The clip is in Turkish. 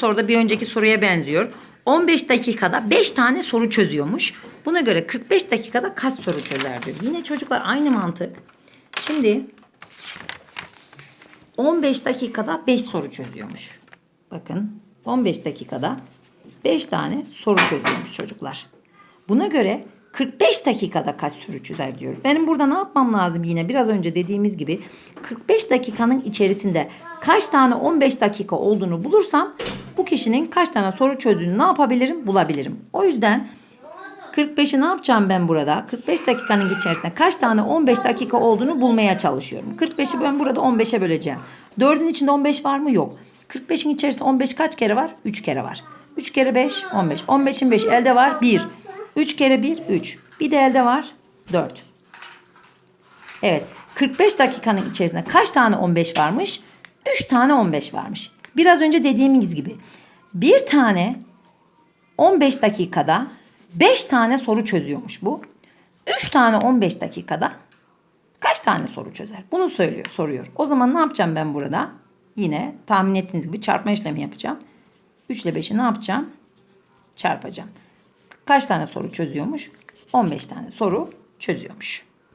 soru da bir önceki soruya benziyor. 15 dakikada 5 tane soru çözüyormuş. Buna göre 45 dakikada kaç soru çözer diyor. Yine çocuklar aynı mantık. Şimdi 15 dakikada 5 soru çözüyormuş. Bakın 15 dakikada 5 tane soru çözüyormuş çocuklar. Buna göre 45 dakikada kaç soru çözer diyor. Benim burada ne yapmam lazım yine biraz önce dediğimiz gibi 45 dakikanın içerisinde kaç tane 15 dakika olduğunu bulursam bu kişinin kaç tane soru çözdüğünü ne yapabilirim bulabilirim. O yüzden 45'i ne yapacağım ben burada? 45 dakikanın içerisinde kaç tane 15 dakika olduğunu bulmaya çalışıyorum. 45'i ben burada 15'e böleceğim. 4'ün içinde 15 var mı? Yok. 45'in içerisinde 15 kaç kere var? 3 kere var. 3 kere 5, 15. 15'in 5 elde var 1. 3 kere 1, 3. Bir de elde var 4. Evet. 45 dakikanın içerisinde kaç tane 15 varmış? 3 tane 15 varmış. Biraz önce dediğimiz gibi. Bir tane 15 dakikada 5 tane soru çözüyormuş bu. 3 tane 15 dakikada kaç tane soru çözer? Bunu söylüyor, soruyor. O zaman ne yapacağım ben burada? Yine tahmin ettiğiniz gibi çarpma işlemi yapacağım. 3 ile 5'i ne yapacağım? Çarpacağım. Kaç tane soru çözüyormuş? 15 tane soru çözüyormuş.